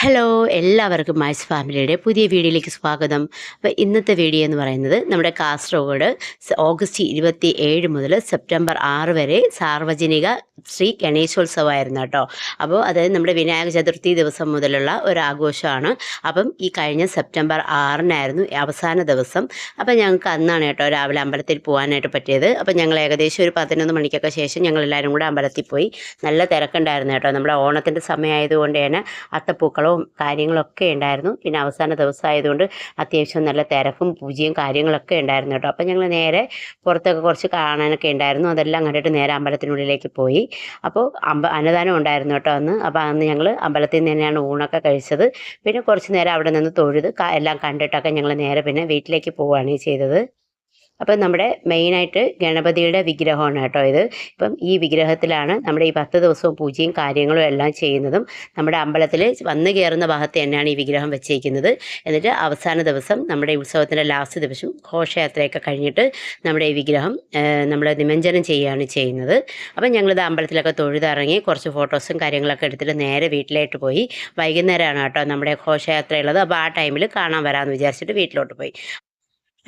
Hello എല്ലാവർക്കും mice ഫാമിലിയുടെ പുതിയ വീഡിയോയിലേക്ക് സ്വാഗതം. അപ്പോൾ ഇന്നത്തെ വീഡിയോ എന്ന് പറയുന്നത് നമ്മുടെ കാസർഗോഡ് ഓഗസ്റ്റ് ഇരുപത്തി ഏഴ് മുതൽ സെപ്റ്റംബർ ആറ് വരെ സാർവജനിക ശ്രീ ഗണേശോത്സവമായിരുന്നു കേട്ടോ. അപ്പോൾ അതായത് നമ്മുടെ വിനായക ചതുർത്ഥി ദിവസം മുതലുള്ള ഒരു ആഘോഷമാണ് അപ്പം ഈ കഴിഞ്ഞ സെപ്റ്റംബർ ആറിനായിരുന്നു അവസാന ദിവസം. അപ്പം ഞങ്ങൾക്ക് അന്നാണ് കേട്ടോ രാവിലെ അമ്പലത്തിൽ പോകാനായിട്ട് പറ്റിയത്. അപ്പം ഞങ്ങൾ ഏകദേശം ഒരു പതിനൊന്ന് മണിക്കൊക്കെ ശേഷം ഞങ്ങൾ എല്ലാവരും കൂടെ അമ്പലത്തിൽ പോയി. നല്ല തിരക്കുണ്ടായിരുന്നു കേട്ടോ. നമ്മുടെ ഓണത്തിന്റെ സമയമായതുകൊണ്ട് തന്നെ അത്തപ്പൂക്കളവും കാര്യങ്ങളൊക്കെ ഉണ്ടായിരുന്നു. പിന്നെ അവസാന ദിവസമായതുകൊണ്ട് അത്യാവശ്യം നല്ല തിരക്കും പൂജയും കാര്യങ്ങളൊക്കെ ഉണ്ടായിരുന്നു കേട്ടോ. അപ്പോൾ ഞങ്ങൾ നേരെ പുറത്തൊക്കെ കുറച്ച് കാണാനൊക്കെ ഉണ്ടായിരുന്നു. അതെല്ലാം കണ്ടിട്ട് നേരെ അമ്പലത്തിനുള്ളിലേക്ക് പോയി. അപ്പോൾ അമ്പ അന്നദാനം ഉണ്ടായിരുന്നു കേട്ടോ അന്ന്. അപ്പോൾ അന്ന് ഞങ്ങൾ അമ്പലത്തിൽ നിന്ന് തന്നെയാണ് ഊണൊക്കെ കഴിച്ചത്. പിന്നെ കുറച്ച് നേരം അവിടെ നിന്ന് തൊഴുത് എല്ലാം കണ്ടിട്ടൊക്കെ ഞങ്ങൾ നേരെ പിന്നെ വീട്ടിലേക്ക് പോവുകയാണ് ചെയ്തത്. അപ്പം നമ്മുടെ മെയിനായിട്ട് ഗണപതിയുടെ വിഗ്രഹമാണ് കേട്ടോ ഇത്. ഇപ്പം ഈ വിഗ്രഹത്തിലാണ് നമ്മുടെ ഈ പത്ത് ദിവസവും പൂജയും കാര്യങ്ങളും എല്ലാം ചെയ്യുന്നതും നമ്മുടെ അമ്പലത്തിൽ വന്നു കയറുന്ന ഭാഗത്ത് തന്നെയാണ് ഈ വിഗ്രഹം വെച്ചേക്കുന്നത്. എന്നിട്ട് അവസാന ദിവസം നമ്മുടെ ഉത്സവത്തിന്റെ ലാസ്റ്റ് ദിവസം ഘോഷയാത്രയൊക്കെ കഴിഞ്ഞിട്ട് നമ്മുടെ ഈ വിഗ്രഹം നമ്മൾ നിമഞ്ജനം ചെയ്യുകയാണ് ചെയ്യുന്നത്. അപ്പം ഞങ്ങളിത് അമ്പലത്തിലൊക്കെ തൊഴുതിറങ്ങി കുറച്ച് ഫോട്ടോസും കാര്യങ്ങളൊക്കെ എടുത്തിട്ട് നേരെ വീട്ടിലേക്ക് പോയി. വൈകുന്നേരമാണ് കേട്ടോ നമ്മുടെ ഘോഷയാത്രയുള്ളത്. അപ്പോൾ ആ ടൈമിൽ കാണാൻ വരാമെന്ന് വിചാരിച്ചിട്ട് വീട്ടിലോട്ട് പോയി.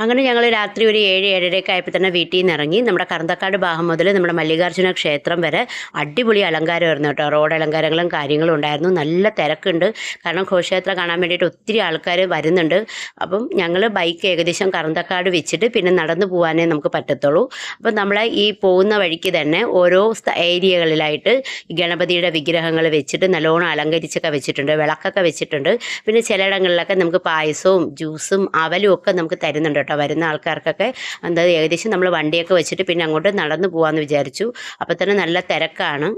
അങ്ങനെ ഞങ്ങൾ രാത്രി ഒരു ഏഴ് ഏഴരയൊക്കെ ആയപ്പോൾ തന്നെ വീട്ടിൽ നിന്ന് ഇറങ്ങി. നമ്മുടെ കറന്തക്കാട് ഭാഗം മുതൽ നമ്മുടെ മല്ലികാർജുന ക്ഷേത്രം വരെ അടിപൊളി അലങ്കാരമായിരുന്നു കേട്ടോ. റോഡ് അലങ്കാരങ്ങളും കാര്യങ്ങളും ഉണ്ടായിരുന്നു. നല്ല തിരക്കുണ്ട്. കാരണം ഘോഷയാത്ര കാണാൻ വേണ്ടിയിട്ട് ഒത്തിരി ആൾക്കാർ വരുന്നുണ്ട്. അപ്പം ഞങ്ങൾ ബൈക്ക് ഏകദേശം കറന്തക്കാട് വെച്ചിട്ട് പിന്നെ നടന്നു പോകാനേ നമുക്ക് പറ്റത്തുള്ളൂ. അപ്പം നമ്മളെ ഈ പോകുന്ന വഴിക്ക് തന്നെ ഓരോ ഏരിയകളിലായിട്ട് ഗണപതിയുടെ വിഗ്രഹങ്ങൾ വെച്ചിട്ട് നല്ലോണം അലങ്കരിച്ചൊക്കെ വെച്ചിട്ടുണ്ട്. വിളക്കൊക്കെ വെച്ചിട്ടുണ്ട്. പിന്നെ ചിലയിടങ്ങളിലൊക്കെ നമുക്ക് പായസവും ജ്യൂസും അവലും ഒക്കെ നമുക്ക് തരുന്നുണ്ട് കേട്ടോ വരുന്ന ആൾക്കാർക്കൊക്കെ. എന്താ ഏകദേശം നമ്മൾ വണ്ടിയൊക്കെ വെച്ചിട്ട് പിന്നെ അങ്ങോട്ട് നടന്നു പോകാമെന്ന് വിചാരിച്ചു. അപ്പോൾ തന്നെ നല്ല തിരക്കാണ്.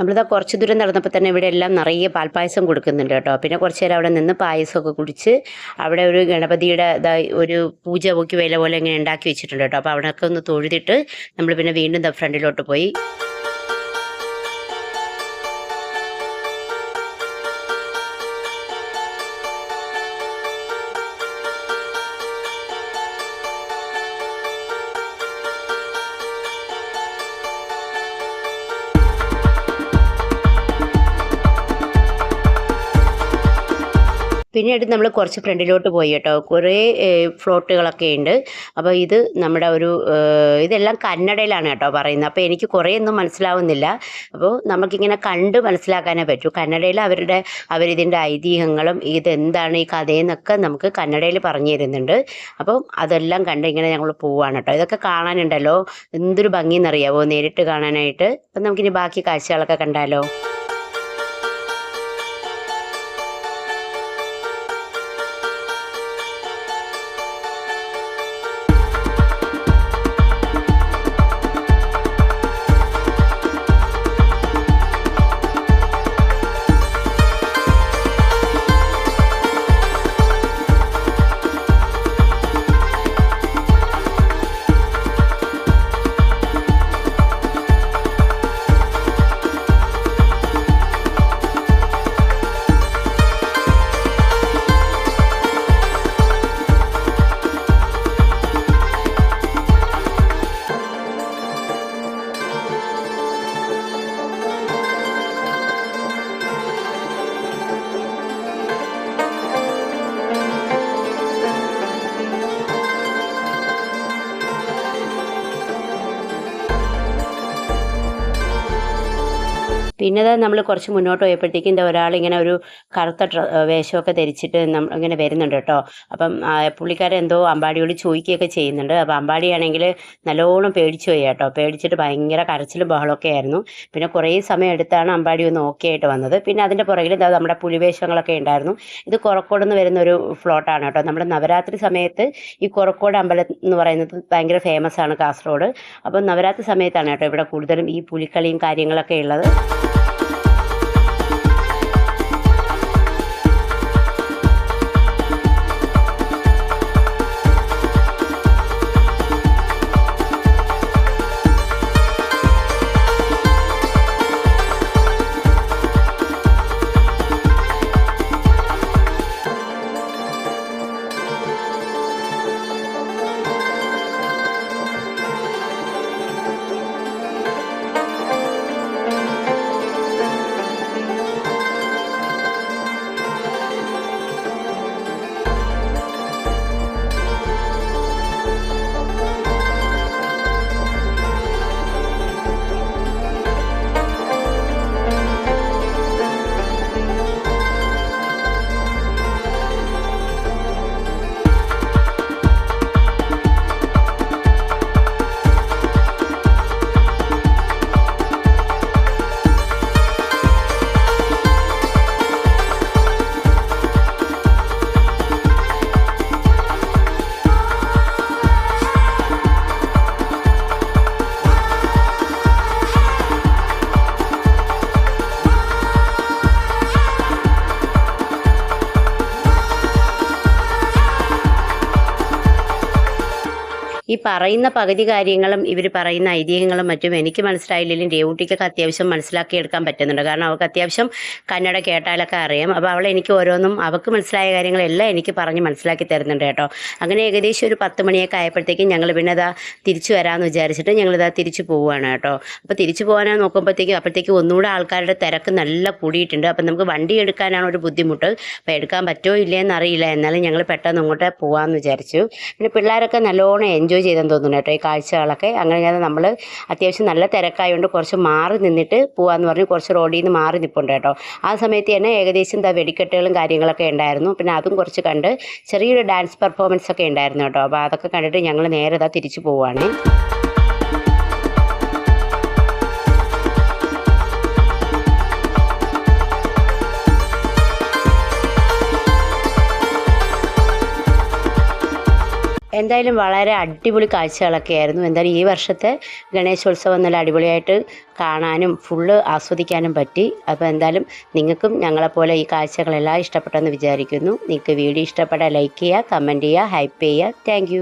നമ്മളിതാ കുറച്ച് ദൂരം നടന്നപ്പോൾ തന്നെ ഇവിടെ എല്ലാം നിറയെ പാൽപ്പായസം കൊടുക്കുന്നുണ്ട് കേട്ടോ. പിന്നെ കുറച്ച് നേരം അവിടെ നിന്ന് പായസമൊക്കെ കുടിച്ച് അവിടെ ഒരു ഗണപതിയുടെ ഇതാ ഒരു പൂജ പൊക്കി വേല പോലെ ഇങ്ങനെ ഉണ്ടാക്കി വെച്ചിട്ടുണ്ട് കേട്ടോ. അപ്പോൾ അവിടെയൊക്കെ ഒന്ന് തൊഴുതിട്ട് നമ്മൾ പിന്നെ വീണ്ടും ഫ്രണ്ടിലോട്ട് പോയി. പിന്നീട് നമ്മൾ കുറച്ച് ഫ്രണ്ടിലോട്ട് പോയി കേട്ടോ. കുറേ ഫ്ലോട്ടുകളൊക്കെ ഉണ്ട് അപ്പോൾ ഇത് നമ്മുടെ ഒരു ഇതെല്ലാം കന്നഡയിലാണ് കേട്ടോ പറയുന്നത്. അപ്പോൾ എനിക്ക് കുറേ ഒന്നും മനസ്സിലാവുന്നില്ല. അപ്പോൾ നമുക്കിങ്ങനെ കണ്ട് മനസ്സിലാക്കാനേ പറ്റൂ. കന്നഡയിൽ അവരുടെ അവരിതിന്റെ ഐതിഹ്യങ്ങളും ഇതെന്താണ് ഈ കഥയെന്നൊക്കെ നമുക്ക് കന്നഡയിൽ പറഞ്ഞു തരുന്നുണ്ട്. അപ്പോൾ അതെല്ലാം കണ്ട് ഇങ്ങനെ ഞങ്ങൾ പോവാണ് കേട്ടോ. ഇതൊക്കെ കാണാനുണ്ടല്ലോ. എന്തൊരു ഭംഗി എന്നറിയാവോ നേരിട്ട് കാണാനായിട്ട്. അപ്പം നമുക്കിനി ബാക്കി കാഴ്ചകളൊക്കെ കണ്ടാലോ? പിന്നെ നമ്മൾ കുറച്ച് മുന്നോട്ട് പോയപ്പോഴത്തേക്കും എന്താ ഒരാളിങ്ങനെ ഒരു കറുത്ത വേഷമൊക്കെ ധരിച്ചിട്ട് നമ്മൾ ഇങ്ങനെ വരുന്നുണ്ട് കേട്ടോ. അപ്പം പുള്ളിക്കാരൻ എന്തോ അമ്പാടിയോട് ചോദിക്കുകയൊക്കെ ചെയ്യുന്നുണ്ട്. അപ്പോൾ അമ്പാടിയാണെങ്കിൽ നല്ലോണം പേടിച്ചു പോയി കേട്ടോ. പേടിച്ചിട്ട് ഭയങ്കര കരച്ചിലും ബഹളമൊക്കെ ആയിരുന്നു. പിന്നെ കുറേ സമയം എടുത്താണ് അമ്പാടി ഒന്ന് ഓക്കെ ആയിട്ട് വന്നത്. പിന്നെ അതിന്റെ പുറകിൽ എന്താ നമ്മുടെ പുലിവേഷങ്ങളൊക്കെ ഉണ്ടായിരുന്നു. ഇത് കുറക്കോട് നിന്ന് വരുന്ന ഒരു ഫ്ലോട്ടാണ് കേട്ടോ. നമ്മുടെ നവരാത്രി സമയത്ത് ഈ കുറക്കോട് അമ്പലം എന്ന് പറയുന്നത് ഭയങ്കര ഫേമസ് ആണ് കാസർഗോഡ്. അപ്പം നവരാത്രി സമയത്താണ് കേട്ടോ ഇവിടെ കൂടുതലും ഈ പുലിക്കളിയും കാര്യങ്ങളൊക്കെ ഉള്ളത്. ഈ പറയുന്ന പകുതി കാര്യങ്ങളും ഇവർ പറയുന്ന ഐതിഹ്യങ്ങളും മറ്റും എനിക്ക് മനസ്സിലായില്ലെങ്കിലും രേവുട്ടിക്കൊക്കെ അത്യാവശ്യം മനസ്സിലാക്കിയെടുക്കാൻ പറ്റുന്നുണ്ട്. കാരണം അവൾക്ക് അത്യാവശ്യം കന്നഡ കേട്ടാലൊക്കെ അറിയാം. അപ്പോൾ അവൾ എനിക്ക് ഓരോന്നും അവൾക്ക് മനസ്സിലായ കാര്യങ്ങളെല്ലാം എനിക്ക് പറഞ്ഞ് മനസ്സിലാക്കി തരുന്നുണ്ട് കേട്ടോ. അങ്ങനെ ഏകദേശം ഒരു പത്ത് മണിയൊക്കെ ആയപ്പോഴത്തേക്കും ഞങ്ങൾ പിന്നെ അതാ തിരിച്ചു വരാമെന്ന് വിചാരിച്ചിട്ട് ഞങ്ങളിതാ തിരിച്ചു പോവുകയാണ് കേട്ടോ. അപ്പോൾ തിരിച്ചു പോകാനാ നോക്കുമ്പോഴത്തേക്കും അപ്പോഴത്തേക്കും ഒന്നുകൂടെ ആൾക്കാരുടെ തിരക്ക് നല്ല കൂടിയിട്ടുണ്ട്. അപ്പം നമുക്ക് വണ്ടി എടുക്കാനാണ് ഒരു ബുദ്ധിമുട്ട്. അപ്പോൾ എടുക്കാൻ പറ്റുമോ ഇല്ലയെന്ന് അറിയില്ല എന്നാലും ഞങ്ങൾ പെട്ടെന്ന് അങ്ങോട്ട് പോകാമെന്ന് വിചാരിച്ചു. പിന്നെ പിള്ളേരൊക്കെ നല്ലോണം എൻജോയ് ചെയ്തെന്ന് തോന്നുന്നു കേട്ടോ ഈ കാഴ്ചകളൊക്കെ. അങ്ങനെ നമ്മൾ അത്യാവശ്യം നല്ല തിരക്കായതുകൊണ്ട് കുറച്ച് മാറി നിന്നിട്ട് പോകാമെന്ന് പറഞ്ഞ് കുറച്ച് റോഡിൽ നിന്ന് മാറി നിൽപ്പുണ്ട് കേട്ടോ. ആ സമയത്ത് തന്നെ ഏകദേശം എന്താ വെടിക്കെട്ടുകളും കാര്യങ്ങളൊക്കെ ഉണ്ടായിരുന്നു. പിന്നെ അതും കുറച്ച് കണ്ട് ചെറിയൊരു ഡാൻസ് പെർഫോമൻസ് ഒക്കെ ഉണ്ടായിരുന്നു കേട്ടോ. അപ്പോൾ അതൊക്കെ കണ്ടിട്ട് ഞങ്ങൾ നേരെ ഇതാ തിരിച്ചു പോവുകയാണ് എന്തായാലും വളരെ അടിപൊളി കാഴ്ചകളൊക്കെ ആയിരുന്നു. എന്തായാലും ഈ വർഷത്തെ ഗണേശോത്സവം നല്ല അടിപൊളിയായിട്ട് കാണാനും ഫുള്ള് ആസ്വദിക്കാനും പറ്റി. അപ്പോൾ എന്തായാലും നിങ്ങൾക്കും ഞങ്ങളെപ്പോലെ ഈ കാഴ്ചകളെല്ലാം ഇഷ്ടപ്പെട്ടെന്ന് വിചാരിക്കുന്നു. നിങ്ങൾക്ക് വീഡിയോ ഇഷ്ടപ്പെട്ടാൽ ലൈക്ക് ചെയ്യുക കമന്റ് ചെയ്യുക ഹൈപ്പ് ചെയ്യുക. താങ്ക്